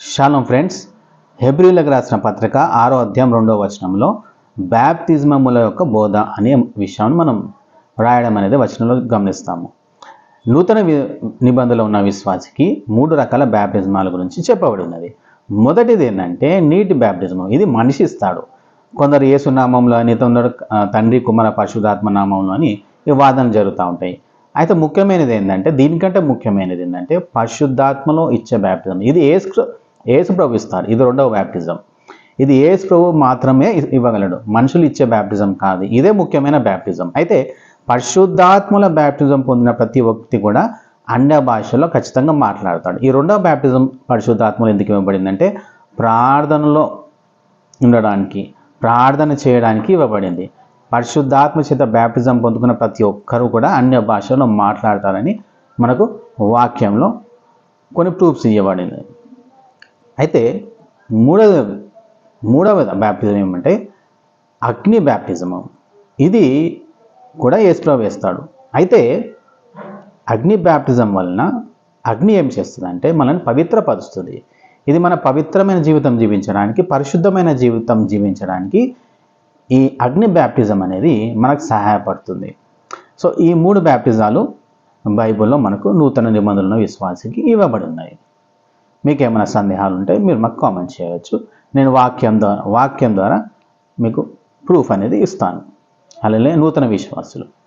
షాలం friends హెబ్రిలకు రాసిన పత్రిక ఆరో అధ్యాయం రెండో వచనంలో బ్యాప్తిజమముల యొక్క బోధ అనే విషయాన్ని మనం రాయడం అనేది వచనంలో గమనిస్తాము. నూతన నిబంధనలు నిబంధనలో ఉన్న విశ్వాసికి మూడు రకాల బ్యాప్టిజమాల గురించి చెప్పబడి ఉన్నది మొదటిది ఏంటంటే నీటి బ్యాప్టిజం ఇది మనిషి ఇస్తాడు. కొందరు యేసునామంలో అని కొందరు తండ్రి కుమార పరిశుధాత్మ నామంలో అని ఈ వాదన జరుగుతూ ఉంటాయి. అయితే ముఖ్యమైనది ఏంటంటే దీనికంటే ముఖ్యమైనది ఏంటంటే పరిశుద్ధాత్మలో ఇచ్చే బ్యాప్టిజం ఇది ఏసు ఏసు ప్రభు ఇస్తారు. ఇది రెండవ బ్యాప్టిజం ఇది ఏసు ప్రభు మాత్రమే ఇవ్వగలడు. మనుషులు ఇచ్చే బ్యాప్టిజం కాదు. ఇదే ముఖ్యమైన బ్యాప్టిజం అయితే పరిశుద్ధాత్మల బ్యాప్టిజం పొందిన ప్రతి వ్యక్తి కూడా అన్య భాషలో ఖచ్చితంగా మాట్లాడతాడు. ఈ రెండవ బ్యాప్టిజం పరిశుద్ధాత్మలు ఎందుకు ఇవ్వబడిందంటే ప్రార్థనలో ఉండడానికి ప్రార్థన చేయడానికి ఇవ్వబడింది. పరిశుద్ధాత్మ చేత బ్యాప్టిజం పొందుకున్న ప్రతి ఒక్కరూ కూడా అన్య భాషలో మాట్లాడతారని మనకు వాక్యంలో కొన్ని ప్రూఫ్స్ ఇవ్వబడింది. అయితే మూడవ మూడవ బ్యాప్టిజం ఏమంటే అగ్ని బ్యాప్టిజము ఇది కూడా ఏసులో వేస్తాడు. అయితే అగ్ని బ్యాప్టిజం వలన అగ్ని ఏం చేస్తుంది అంటే మనల్ని పవిత్రపరుస్తుంది. ఇది మన పవిత్రమైన జీవితం జీవించడానికి పరిశుద్ధమైన జీవితం జీవించడానికి ఈ అగ్ని బ్యాప్టిజం అనేది మనకు సహాయపడుతుంది. సో ఈ మూడు బ్యాప్టిజాలు బైబిల్లో మనకు నూతన నిబంధనలను విశ్వాసికి ఇవ్వబడి ఉన్నాయి. మీకు ఏమైనా సందేహాలు ఉంటే మీరు మాకు కామెంట్ చేయవచ్చు. నేను వాక్యం ద్వారా వాక్యం ద్వారా మీకు ప్రూఫ్ అనేది ఇస్తాను. అలాగే నూతన విశ్వాసులు.